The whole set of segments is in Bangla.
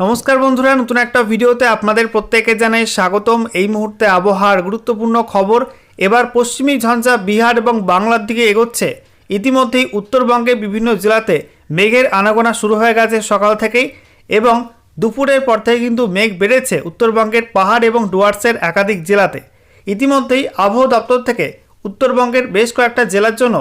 নমস্কার বন্ধুরা, নতুন একটা ভিডিওতে আপনাদের প্রত্যেকে জানাই স্বাগতম। এই মুহূর্তে আবহাওয়ার গুরুত্বপূর্ণ খবর, এবার পশ্চিমী ঝঞ্ঝা বিহার এবং বাংলার দিকে এগোচ্ছে। ইতিমধ্যেই উত্তরবঙ্গে বিভিন্ন জেলাতে মেঘের আনাগোনা শুরু হয়ে গেছে সকাল থেকেই এবং দুপুরের পর থেকে কিন্তু মেঘ বেড়েছে উত্তরবঙ্গের পাহাড় এবং ডুয়ার্সের একাধিক জেলাতে। ইতিমধ্যেই আবহাওয়া দপ্তর থেকে উত্তরবঙ্গের বেশ কয়েকটা জেলার জন্য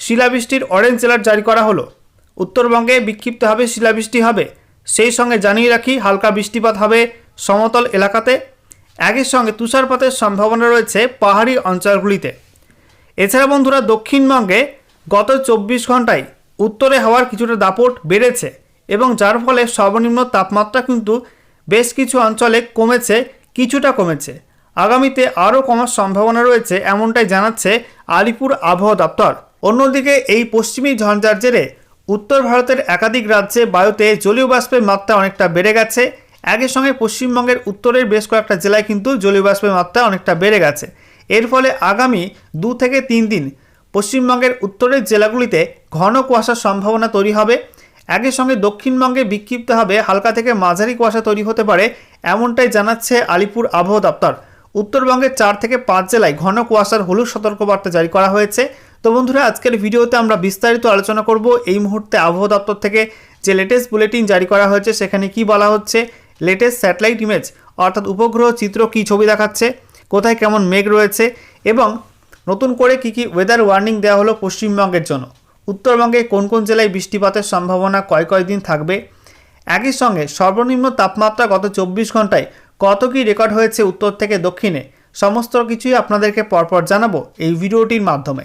শিলাবৃষ্টির অরেঞ্জ জেলার জারি করা হলো। উত্তরবঙ্গে বিক্ষিপ্তভাবে শিলাবৃষ্টি হবে। সেই সঙ্গে জানিয়ে রাখি, হালকা বৃষ্টিপাত হবে সমতল এলাকাতে। একই সঙ্গে তুষারপাতের সম্ভাবনা রয়েছে পাহাড়ি অঞ্চলগুলিতে। এছাড়া বন্ধুরা, দক্ষিণবঙ্গে গত চব্বিশ ঘন্টায় উত্তরে হাওয়ার কিছুটা দাপট বেড়েছে এবং যার ফলে সর্বনিম্ন তাপমাত্রা কিন্তু বেশ কিছু অঞ্চলে কমেছে, কিছুটা কমেছে। আগামীতে আরও কমার সম্ভাবনা রয়েছে, এমনটাই জানাচ্ছে আলিপুর আবহাওয়া দপ্তর। অন্যদিকে এই পশ্চিমী ঝঞ্ঝার জেরে উত্তর ভারতের একাধিক রাজ্যে বায়ুতে জলীয় বাষ্পের মাত্রা অনেকটা বেড়ে গেছে। একই সঙ্গে পশ্চিমবঙ্গের উত্তরের বেশ কয়েকটা জেলায় কিন্তু জলীয় বাষ্পের মাত্রা অনেকটা বেড়ে গেছে। এর ফলে আগামী দু থেকে তিন দিন পশ্চিমবঙ্গের উত্তরের জেলাগুলিতে ঘন কুয়াশার সম্ভাবনা তৈরি হবে। একই সঙ্গে দক্ষিণবঙ্গে বিক্ষিপ্ত হবে হালকা থেকে মাঝারি কুয়াশা তৈরি হতে পারে এমনটাই জানাচ্ছে আলিপুর আবহাওয়া দপ্তর। উত্তরবঙ্গের চার থেকে পাঁচ জেলায় ঘন কুয়াশার হলুদ সতর্কবার্তা জারি করা হয়েছে। তো বন্ধুরা, আজকের ভিডিওতে আমরা বিস্তারিত আলোচনা করব এই মুহূর্তে আবহাওয়া দপ্তর থেকে যে লেটেস্ট বুলেটিন জারি করা হয়েছে, সেখানে কি বলা হচ্ছে লেটেস্ট স্যাটেলাইট ইমেজ অর্থাৎ উপগ্রহ চিত্র কী ছবি দেখাচ্ছে, কোথায় কেমন মেঘ রয়েছে, এবং নতুন করে কি কি ওয়েদার ওয়ার্নিং দেওয়া হলো পশ্চিমবঙ্গের জন্য। উত্তরবঙ্গে কোন কোন জেলায় বৃষ্টিপাতের সম্ভাবনা কয় কয়দিন থাকবে, একই সঙ্গে সর্বনিম্ন তাপমাত্রা গত চব্বিশ ঘন্টায় কত কী রেকর্ড হয়েছে উত্তর থেকে দক্ষিণে, সমস্ত কিছুই আপনাদেরকে পরপর জানাব এই ভিডিওটির মাধ্যমে।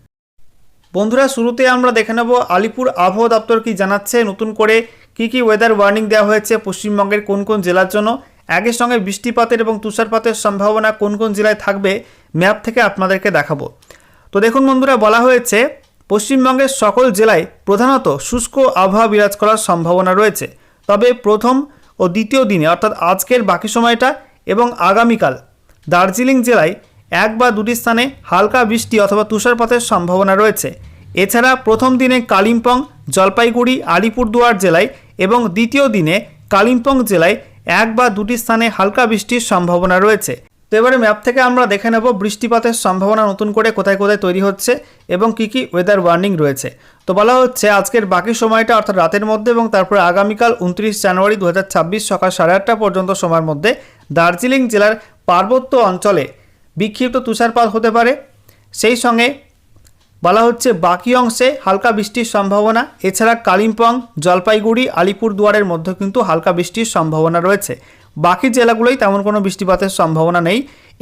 বন্ধুরা, শুরুতে আমরা দেখে নেব আলিপুর আবহাওয়া দপ্তর কি জানাচ্ছে, নতুন করে কি কি ওয়েদার ওয়ার্নিং দেওয়া হয়েছে, পশ্চিমবঙ্গের কোন কোন জেলার জন্য। একই সঙ্গে বৃষ্টিপাতের এবং তুষারপাতের সম্ভাবনা কোন কোন জেলায় থাকবে, ম্যাপ থেকে আপনাদেরকে দেখাবো। তো দেখুন বন্ধুরা, বলা হয়েছে, পশ্চিমবঙ্গের সকল জেলায় প্রধানত শুষ্ক আবহাওয়া বিরাজ করার সম্ভাবনা রয়েছে। তবে প্রথম ও দ্বিতীয় দিনে, অর্থাৎ আজকের বাকি সময়টা এবং আগামীকাল, দার্জিলিং জেলায় এক বা দুটি স্থানে হালকা বৃষ্টি অথবা তুষারপাতের সম্ভাবনা রয়েছে। এছাড়া প্রথম দিনে কালিম্পং, জলপাইগুড়ি, আলিপুরদুয়ার জেলায় এবং দ্বিতীয় দিনে কালিম্পং জেলায় এক বা দুটি স্থানে হালকা বৃষ্টির সম্ভাবনা রয়েছে। তো এবারে ম্যাপ থেকে আমরা দেখে নেব বৃষ্টিপাতের সম্ভাবনা নতুন করে কোথায় কোথায় তৈরি হচ্ছে এবং কি কি ওয়েদার ওয়ার্নিং রয়েছে। তো বলা হচ্ছে আজকের বাকি সময়টা অর্থাৎ রাতের মধ্যে এবং তারপরে আগামীকাল উনত্রিশ জানুয়ারি দু হাজার ছাব্বিশ সকাল সাড়ে আটটা পর্যন্ত সময়ের মধ্যে দার্জিলিং জেলার পার্বত্য অঞ্চলে বিক্ষিপ্ত তুষারপাত হতে পারে। সেই সঙ্গে বলা হচ্ছে, বাকি অংশে হালকা বৃষ্টির সম্ভাবনা। এছাড়া কালিম্পং, জলপাইগুড়ি, আলিপুরদুয়ারের মধ্যে কিন্তু হালকা বৃষ্টির সম্ভাবনা রয়েছে। বাকি জেলাগুলোই তেমন কোনো বৃষ্টিপাতের সম্ভাবনা নেই।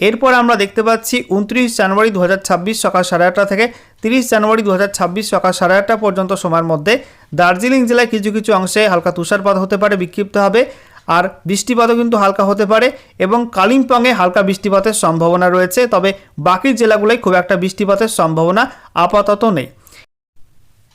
এরপর আমরা দেখতে পাচ্ছি, উনত্রিশ জানুয়ারি দু হাজার ছাব্বিশ সকাল সাড়ে আটটা থেকে তিরিশ জানুয়ারি দু হাজার ছাব্বিশ সকাল সাড়ে আটটা পর্যন্ত সময়ের মধ্যে দার্জিলিং জেলায় কিছু কিছু অংশে হালকা তুষারপাত হতে পারে, বিক্ষিপ্ত হবে। আর বৃষ্টিপাতও কিন্তু হালকা হতে পারে এবং কালিম্পংয়ে হালকা বৃষ্টিপাতের সম্ভাবনা রয়েছে, তবে বাকি জেলাগুলোয় খুব একটা বৃষ্টিপাতের সম্ভাবনা আপাতত নেই।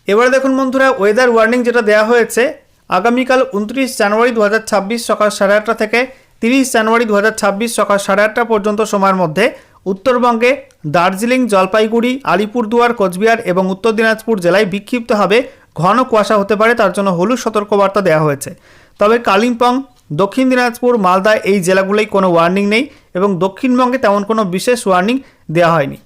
এবারে দেখুন বন্ধুরা ওয়েদার ওয়ার্নিং যেটা দেওয়া হয়েছে, আগামীকাল উনত্রিশ জানুয়ারি দু হাজার ছাব্বিশ সকাল সাড়ে আটটা থেকে তিরিশ জানুয়ারি দু হাজার ছাব্বিশ সকাল সাড়ে আটটা পর্যন্ত সময়ের মধ্যে উত্তরবঙ্গে দার্জিলিং, জলপাইগুড়ি, আলিপুরদুয়ার, কোচবিহার এবং উত্তর দিনাজপুর জেলায় বিক্ষিপ্তভাবে ঘন কুয়াশা হতে পারে, তার জন্য হলুদ সতর্কবার্তা দেওয়া হয়েছে। তবে কালিম্পং দক্ষিণ দিনাজপুর, মালদা এই জেলাগুলোই কোনো ওয়ার্নিং নেই এবং দক্ষিণবঙ্গে তেমন কোনো বিশেষ ওয়ার্নিং দেওয়া হয়নি।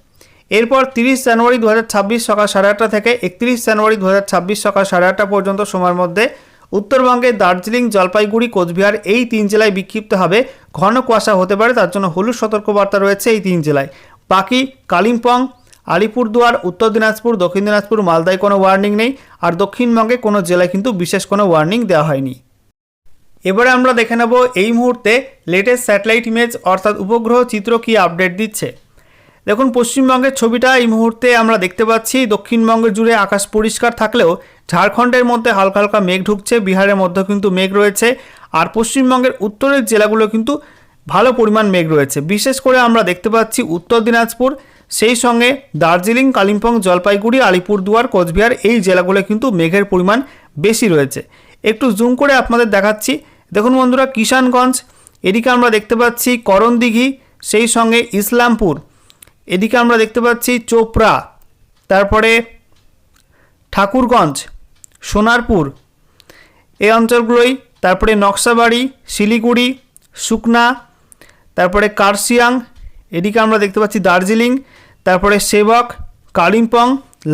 এরপর তিরিশ জানুয়ারি দু হাজার ছাব্বিশ সকাল সাড়ে আটটা থেকে একত্রিশ জানুয়ারি দু হাজার ছাব্বিশ সকাল সাড়ে আটটা পর্যন্ত সময়ের মধ্যে উত্তরবঙ্গে দার্জিলিং, জলপাইগুড়ি, কোচবিহার এই তিন জেলায় বিক্ষিপ্ত হবে ঘন কুয়াশা হতে পারে, তার জন্য হলুদ সতর্কবার্তা রয়েছে এই তিন জেলায়। বাকি কালিম্পং, আলিপুরদুয়ার, উত্তর দিনাজপুর, দক্ষিণ দিনাজপুর, মালদায় কোনো ওয়ার্নিং নেই, আর দক্ষিণবঙ্গে কোনো জেলায় কিন্তু বিশেষ কোনো ওয়ার্নিং দেওয়া হয়নি। এবারে আমরা দেখে নেব এই মুহূর্তে লেটেস্ট স্যাটেলাইট ইমেজ অর্থাৎ উপগ্রহ চিত্র কি আপডেট দিচ্ছে। দেখুন, পশ্চিমবঙ্গের ছবিটা এই মুহূর্তে আমরা দেখতে পাচ্ছি দক্ষিণবঙ্গের জুড়ে আকাশ পরিষ্কার থাকলেও ঝাড়খণ্ডের মধ্যে হালকা হালকা মেঘ ঢুকছে, বিহারের মধ্যে কিন্তু মেঘ রয়েছে, আর পশ্চিমবঙ্গের উত্তরের জেলাগুলো কিন্তু ভালো পরিমাণ মেঘ রয়েছে। বিশেষ করে আমরা দেখতে পাচ্ছি উত্তর দিনাজপুর, সেই সঙ্গে দার্জিলিং, কালিম্পং, জলপাইগুড়ি, আলিপুরদুয়ার, কোচবিহার, এই জেলাগুলো কিন্তু মেঘের পরিমাণ বেশি রয়েছে। একটু জুম করে আপনাদের দেখাচ্ছি দেখুন বন্ধুরা, কিষানগঞ্জ, এদিকে আমরা দেখতে পাচ্ছি করণদিঘি, সেই সঙ্গে ইসলামপুর। এদিকে আমরা দেখতে পাচ্ছি চোপড়া, তারপরে ঠাকুরগঞ্জ, সোনারপুর। এই অঞ্চলগুলোই, তারপরে নকশাবাড়ি, শিলিগুড়ি সুকনা তারপরে কার্শিয়াং, এদিকে আমরা দেখতে পাচ্ছি দার্জিলিং, তারপরে সেবক, কালিম্পং,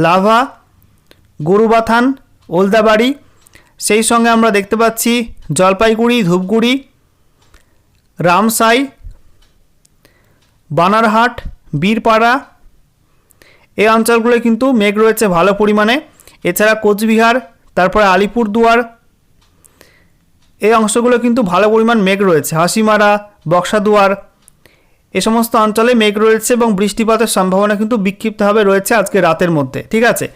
লাভা, গরুবাথান, ওলদাবাড়ি সেই সঙ্গে আমরা দেখতে পাচ্ছি জলপাইগুড়ি, ধূপগুড়ি, রামসাই, বানারহাট, বীরপাড়া। এই অঞ্চলগুলোয় কিন্তু মেঘ রয়েছে ভালো পরিমাণে। এছাড়া কোচবিহার, তারপরে আলিপুরদুয়ার। এই অংশগুলো কিন্তু ভালো পরিমাণ মেঘ রয়েছে। হাসিমারা, বক্সাদুয়ার, এ সমস্ত অঞ্চলে মেঘ রয়েছে এবং বৃষ্টিপাতের সম্ভাবনা কিন্তু বিক্ষিপ্তভাবে রয়েছে আজকে রাতের মধ্যে। ঠিক আছে?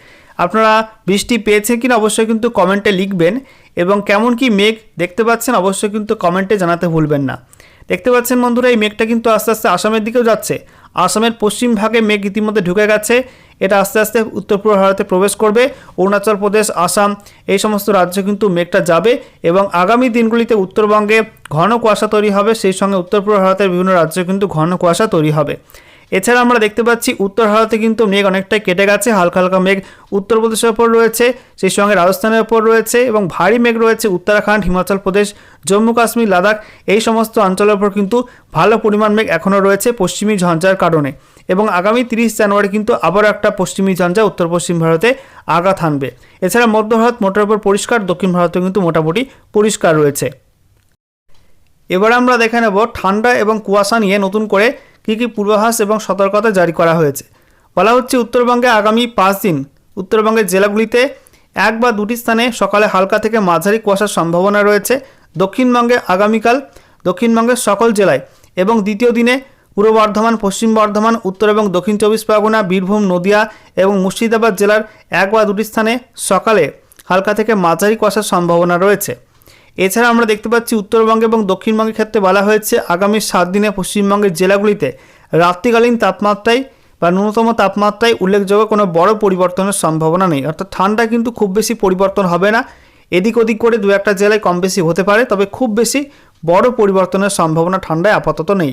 আপনারা বৃষ্টি পেয়েছে কিনা অবশ্যই কিন্তু কমেন্টে লিখবেন এবং কেমন কি মেঘ দেখতে পাচ্ছেন অবশ্যই কিন্তু কমেন্টে জানাতে ভুলবেন না। দেখতে পাচ্ছেন বন্ধুরা, এই মেঘটা কিন্তু আস্তে আস্তে আসামের দিকেও যাচ্ছে। আসামের পশ্চিম ভাগে মেঘ ইতিমধ্যে ঢুকে গেছে। এটা আস্তে আস্তে উত্তর পূর্ব ভারতে প্রবেশ করবে। অরুণাচল প্রদেশ, আসাম, এই সমস্ত রাজ্যে কিন্তু মেঘটা যাবে এবং আগামী দিনগুলিতে উত্তরবঙ্গে ঘন কুয়াশা তৈরি হবে। সেই সঙ্গে উত্তর পূর্ব ভারতের বিভিন্ন রাজ্যে কিন্তু ঘন কুয়াশা তৈরি হবে। এছাড়া আমরা দেখতে পাচ্ছি উত্তর ভারতে কিন্তু মেঘ অনেকটাই কেটে গেছে, হালকা হালকা মেঘ উত্তরপ্রদেশের ওপর রয়েছে, সেই সঙ্গে রাজস্থানের ওপর রয়েছে এবং ভারী মেঘ রয়েছে উত্তরাখণ্ড, হিমাচল প্রদেশ, জম্মু কাশ্মীর, লাদাখ, এই সমস্ত অঞ্চলের ওপর কিন্তু ভালো পরিমাণ মেঘ এখনও রয়েছে পশ্চিমী ঝঞ্ঝার কারণে। এবং আগামী তিরিশ জানুয়ারি কিন্তু আবারও একটা পশ্চিমী ঝঞ্ঝা উত্তর পশ্চিম ভারতে আঘাত হানবে। এছাড়া মধ্য ভারত মোটের ওপর পরিষ্কার, দক্ষিণ ভারতে কিন্তু মোটামুটি পরিষ্কার রয়েছে। এবার আমরা দেখে নেব ঠান্ডা এবং কুয়াশা নিয়ে নতুন করে কী কী পূর্বাভাস এবং সতর্কতা জারি করা হয়েছে। বলা হচ্ছে, উত্তরবঙ্গে আগামী পাঁচ দিন উত্তরবঙ্গের জেলাগুলিতে এক বা দুটি স্থানে সকালে হালকা থেকে মাঝারি কুয়াশার সম্ভাবনা রয়েছে। দক্ষিণবঙ্গে আগামীকাল দক্ষিণবঙ্গের সকল জেলায় এবং দ্বিতীয় দিনে পূর্ব বর্ধমান, পশ্চিম বর্ধমান, উত্তর এবং দক্ষিণ চব্বিশ পরগনা, বীরভূম, নদিয়া এবং মুর্শিদাবাদ জেলার এক বা দুটি স্থানে সকালে হালকা থেকে মাঝারি কুয়াশার সম্ভাবনা রয়েছে। এছাড়া আমরা দেখতে পাচ্ছি উত্তরবঙ্গে এবং দক্ষিণবঙ্গের ক্ষেত্রে বলা হয়েছে, আগামী সাত দিনে পশ্চিমবঙ্গের জেলাগুলিতে রাত্রিকালীন তাপমাত্রায় বা ন্যূনতম তাপমাত্রায় উল্লেখযোগ্য কোনো বড় পরিবর্তনের সম্ভাবনা নেই। অর্থাৎ ঠান্ডা কিন্তু খুব বেশি পরিবর্তন হবে না। এদিক ওদিক করে দু একটা জেলায় কম বেশি হতে পারে, তবে খুব বেশি বড় পরিবর্তনের সম্ভাবনা ঠান্ডায় আপাতত নেই।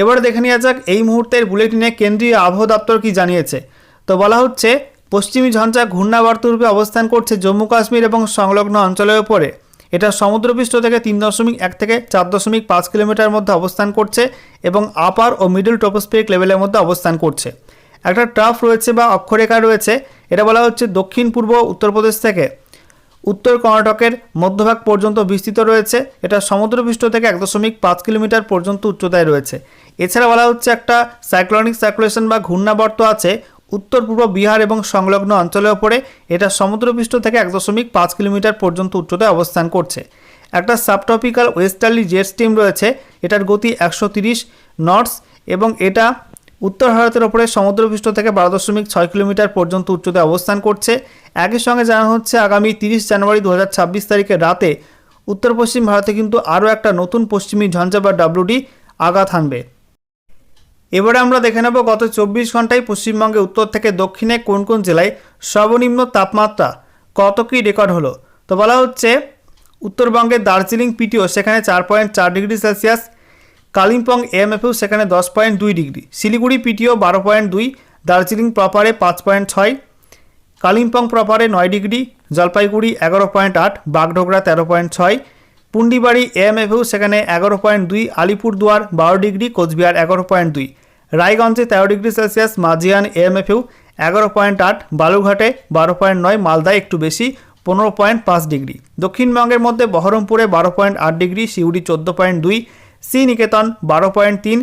এবার দেখে নেওয়া যাক, এই মুহূর্তের বুলেটিনে কেন্দ্রীয় আবহাওয়া দপ্তর কী জানিয়েছে? তো বলা হচ্ছে, পশ্চিমী ঝঞ্ঝা ঘূর্ণাবর্তরূপে অবস্থান করছে জম্মু কাশ্মীর এবং সংলগ্ন অঞ্চলের উপরে এটা সমুদ্রপৃষ্ঠ থেকে তিন দশমিক এক থেকে চার দশমিক পাঁচ কিলোমিটার মধ্যে অবস্থান করছে এবং আপার ও মিডল ট্রপোস্ফিরিক লেভেলের মধ্যে অবস্থান করছে। একটা ট্রাফ রয়েছে বা অক্ষরেখা রয়েছে, এটা বলা হচ্ছে দক্ষিণ, পূর্ব উত্তরপ্রদেশ থেকে। উত্তর কর্ণাটকের মধ্যভাগ পর্যন্ত বিস্তৃত রয়েছে, এটা সমুদ্রপৃষ্ঠ থেকে এক দশমিক পাঁচ কিলোমিটার পর্যন্ত উচ্চতায় রয়েছে। এছাড়া বলা হচ্ছে একটা সাইক্লনিক সার্কুলেশন বা ঘূর্ণাবর্ত আছে উত্তর পূর্ব বিহার এবং সংলগ্ন অঞ্চলের ওপরে এটা সমুদ্রপৃষ্ঠ থেকে এক দশমিক পাঁচ কিলোমিটার পর্যন্ত উচ্চতায় অবস্থান করছে। একটা সাবটপিক্যাল ওয়েস্টার্লি জেট স্টিম রয়েছে। এটার গতি একশো তিরিশ নটস এবং এটা উত্তর ভারতের ওপরে সমুদ্রপৃষ্ঠ থেকে বারো দশমিক ছয় কিলোমিটার পর্যন্ত উচ্চতায় অবস্থান করছে। একই সঙ্গে জানানো হচ্ছে, আগামী তিরিশ জানুয়ারি দু হাজার ছাব্বিশ তারিখের রাতে উত্তর পশ্চিম ভারতে কিন্তু আরও একটা নতুন পশ্চিমী ঝঞ্ঝা বা ডাব্লুডি আঘাত হানবে। এবারে আমরা দেখে নেব গত চব্বিশ ঘন্টায় পশ্চিমবঙ্গে উত্তর থেকে দক্ষিণে কোন কোন জেলায় সর্বনিম্ন তাপমাত্রা কত কী রেকর্ড হলো? তো বলা হচ্ছে উত্তরবঙ্গের দার্জিলিং পিটিও সেখানে চার পয়েন্ট চার ডিগ্রি সেলসিয়াস, কালিম্পং এমএফও সেখানে দশ পয়েন্ট দুই ডিগ্রি, শিলিগুড়ি পিটিও বারো পয়েন্ট দুই, দার্জিলিং প্রপারে পাঁচ পয়েন্ট ছয়, কালিম্পং প্রপারে নয় ডিগ্রি, জলপাইগুড়ি এগারো পয়েন্ট আট, বাগডোগরা তেরো পয়েন্ট ছয় পুন্ডিবাড়ি এমএফও সেখানে এগারো পয়েন্ট দুই, আলিপুরদুয়ার বারো ডিগ্রি, কোচবিহার এগারো পয়েন্ট দুই। রায়গঞ্জে তেরো ডিগ্রি সেলসিয়াস, মাঝিয়ান এমএফও এগারো পয়েন্ট আট বালুঘাটে বারো পয়েন্ট নয়, মালদায় একটু বেশি, পনেরো পয়েন্ট পাঁচ ডিগ্রি। দক্ষিণবঙ্গের মধ্যে বহরমপুরে বারো পয়েন্ট আট ডিগ্রি, সিউড়ি চোদ্দ পয়েন্ট দুই সি নিকেতন বারো পয়েন্ট তিন,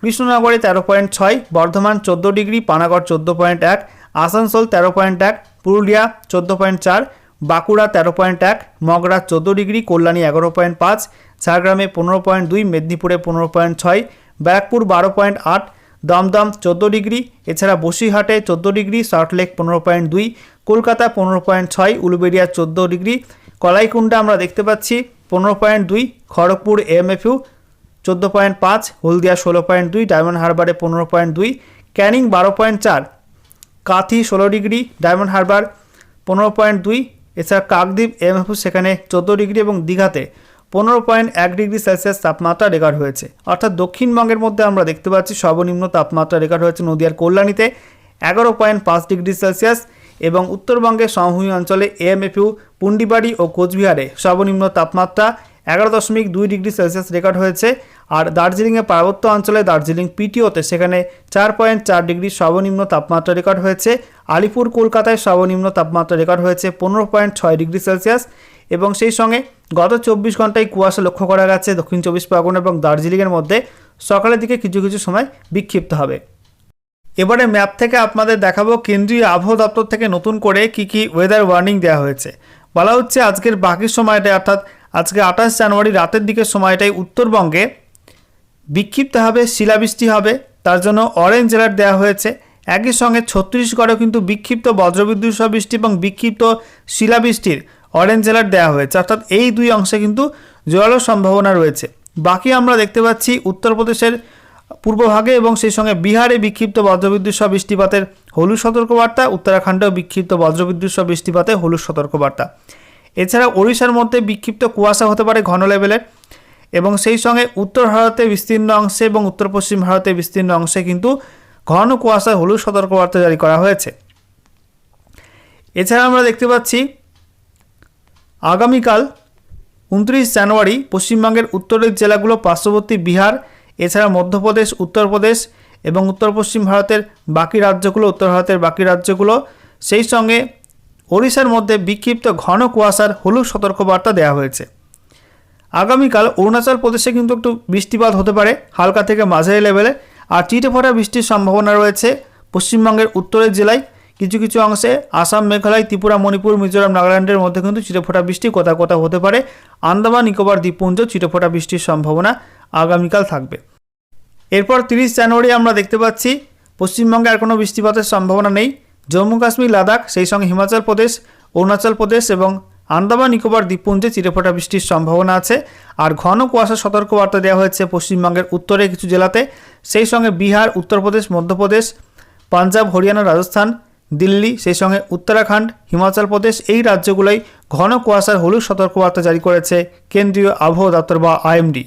কৃষ্ণনগরে তেরো পয়েন্ট ছয়, বর্ধমান চোদ্দ ডিগ্রি, পানাগড় চোদ্দ পয়েন্ট এক, আসানসোল তেরো পয়েন্ট এক, পুরুলিয়া চোদ্দ পয়েন্ট চার বাঁকুড়া তেরো পয়েন্ট এক, মগরা চোদ্দ ডিগ্রি, কল্যাণী এগারো পয়েন্ট পাঁচ, ঝাড়গ্রামে পনেরো পয়েন্ট দুই, মেদিনীপুরে পনেরো পয়েন্ট ছয়, ব্যারাকপুর বারো পয়েন্ট আট, দমদম চোদ্দ ডিগ্রি, এছাড়া বসিরহাটে চোদ্দ ডিগ্রি সল্টলেক পনেরো পয়েন্ট দুই, কলকাতা পনেরো পয়েন্ট ছয়, উলুবেড়িয়া চোদ্দ ডিগ্রি, কলাইকুণ্ডা আমরা দেখতে পাচ্ছি পনেরো পয়েন্ট দুই, খড়গপুর এমএফইউ চোদ্দ পয়েন্ট পাঁচ, হলদিয়া ষোলো পয়েন্ট দুই, ডায়মন্ড হারবারে পনেরো পয়েন্ট দুই, ক্যানিং বারো পয়েন্ট চার, কাথি ষোলো ডিগ্রি, ডায়মন্ড হারবার পনেরো পয়েন্ট দুই এছাড়া কাকদ্বীপ, এমএফু সেখানে চোদ্দ ডিগ্রি এবং দীঘাতে পনেরো পয়েন্ট এক ডিগ্রি সেলসিয়াস তাপমাত্রা রেকর্ড হয়েছে। অর্থাৎ দক্ষিণবঙ্গের মধ্যে আমরা দেখতে পাচ্ছি সর্বনিম্ন তাপমাত্রা রেকর্ড হয়েছে নদিয়ার কল্যাণীতে, এগারো পয়েন্ট পাঁচ ডিগ্রি সেলসিয়াস এবং উত্তরবঙ্গের সমভূমি অঞ্চলে এএমএফইউ পুন্ডিবাড়ি ও কোচবিহারে সর্বনিম্ন তাপমাত্রা এগারো দশমিক দুই ডিগ্রি সেলসিয়াস রেকর্ড হয়েছে। আর দার্জিলিংয়ে পার্বত্য অঞ্চলে দার্জিলিং পিটিওতে সেখানে চার পয়েন্ট চার ডিগ্রি সর্বনিম্ন তাপমাত্রা রেকর্ড হয়েছে। আলিপুর, কলকাতায় সর্বনিম্ন তাপমাত্রা রেকর্ড হয়েছে পনেরো পয়েন্ট ছয় ডিগ্রি সেলসিয়াস এবং সেই সঙ্গে গত চব্বিশ ঘন্টায় কুয়াশা লক্ষ্য করা গেছে দক্ষিণ চব্বিশ পরগনা এবং দার্জিলিংয়ের মধ্যে। সকালের দিকে কিছু কিছু সময় বিক্ষিপ্ত হবে। এবারে ম্যাপ থেকে আপনাদের দেখাবো কেন্দ্রীয় আবহাওয়া দপ্তর থেকে নতুন করে কি কি ওয়েদার ওয়ার্নিং দেওয়া হয়েছে। বলা হচ্ছে আজকের বাকি সময়টায় অর্থাৎ আজকে আঠাশ জানুয়ারি রাতের দিকের সময়টায় উত্তরবঙ্গে বিক্ষিপ্তভাবে শিলাবৃষ্টি হবে। তার জন্য অরেঞ্জ অ্যালার্ট দেওয়া হয়েছে। একই সঙ্গে ছত্তিশগড়েও কিন্তু বিক্ষিপ্ত বজ্রবিদ্যুৎ সহ বৃষ্টি এবং বিক্ষিপ্ত শিলাবৃষ্টির অরেঞ্জ অ্যালার্ট দেওয়া হয়েছে। অর্থাৎ এই দুই অংশে কিন্তু জোরালো সম্ভাবনা রয়েছে। বাকি আমরা দেখতে পাচ্ছি উত্তরপ্রদেশের পূর্বভাগে এবং সেই সঙ্গে বিহারে বিক্ষিপ্ত বজ্রবিদ্যুৎ সহ বৃষ্টিপাতের হলুদ সতর্কবার্তা, উত্তরাখণ্ডেও বিক্ষিপ্ত বজ্রবিদ্যুৎ সহ বৃষ্টিপাতে হলুদ সতর্কবার্তা। এছাড়া ওড়িশার মধ্যে বিক্ষিপ্ত কুয়াশা হতে পারে ঘন লেভেলের। এবং সেই সঙ্গে উত্তর ভারতে বিস্তীর্ণ অংশে এবং উত্তর পশ্চিম ভারতে বিস্তীর্ণ অংশে কিন্তু ঘন কুয়াশায় হলুদ সতর্কবার্তা জারি করা হয়েছে। এছাড়া আমরা দেখতে পাচ্ছি, আগামীকাল উনত্রিশ জানুয়ারি পশ্চিমবঙ্গের উত্তরের জেলাগুলো পার্শ্ববর্তী বিহার, এছাড়া মধ্যপ্রদেশ, উত্তরপ্রদেশ এবং উত্তর পশ্চিম ভারতের বাকি রাজ্যগুলো, উত্তর ভারতের বাকি রাজ্যগুলো, সেই সঙ্গে ওড়িশার মধ্যে বিক্ষিপ্ত ঘন কুয়াশার হলুদ সতর্কবার্তা দেওয়া হয়েছে। আগামীকাল অরুণাচল প্রদেশে কিন্তু একটু বৃষ্টিপাত হতে পারে, হালকা থেকে মাঝারি লেভেলে। আর চিটে ফোটা বৃষ্টির সম্ভাবনা রয়েছে পশ্চিমবঙ্গের উত্তরের জেলায়। কিছু কিছু অংশে আসাম, মেঘালয়, ত্রিপুরা, মণিপুর, মিজোরাম, নাগাল্যান্ডের মধ্যে কিন্তু চিটেফোঁটা বৃষ্টি কোথাও কোথাও হতে পারে। আন্দামান, নিকোবর, দ্বীপপুঞ্জ চিটেফোঁটা বৃষ্টির সম্ভাবনা আগামীকাল থাকবে। এরপর তিরিশ জানুয়ারি আমরা দেখতে পাচ্ছি পশ্চিমবঙ্গে আর কোনো বৃষ্টিপাতের সম্ভাবনা নেই। জম্মু কাশ্মীর লাদাখ, সেই সঙ্গে হিমাচল প্রদেশ, অরুণাচল প্রদেশ এবং আন্দামান, নিকোবর দ্বীপপুঞ্জে চিরেফোঁটা বৃষ্টির সম্ভাবনা আছে। আর ঘন কুয়াশা সতর্কবার্তা দেওয়া হয়েছে পশ্চিমবঙ্গের উত্তরে কিছু জেলাতে। সেই সঙ্গে বিহার, উত্তরপ্রদেশ, মধ্যপ্রদেশ, পাঞ্জাব, হরিয়ানা, রাজস্থান, দিল্লি, সেই সঙ্গে উত্তরাখণ্ড, হিমাচল প্রদেশ এই রাজ্যগুলোয় ঘন কুয়াশার হলুদ সতর্কবার্তা জারি করেছে কেন্দ্রীয় আবহাওয়া দপ্তর বা আইএমডি।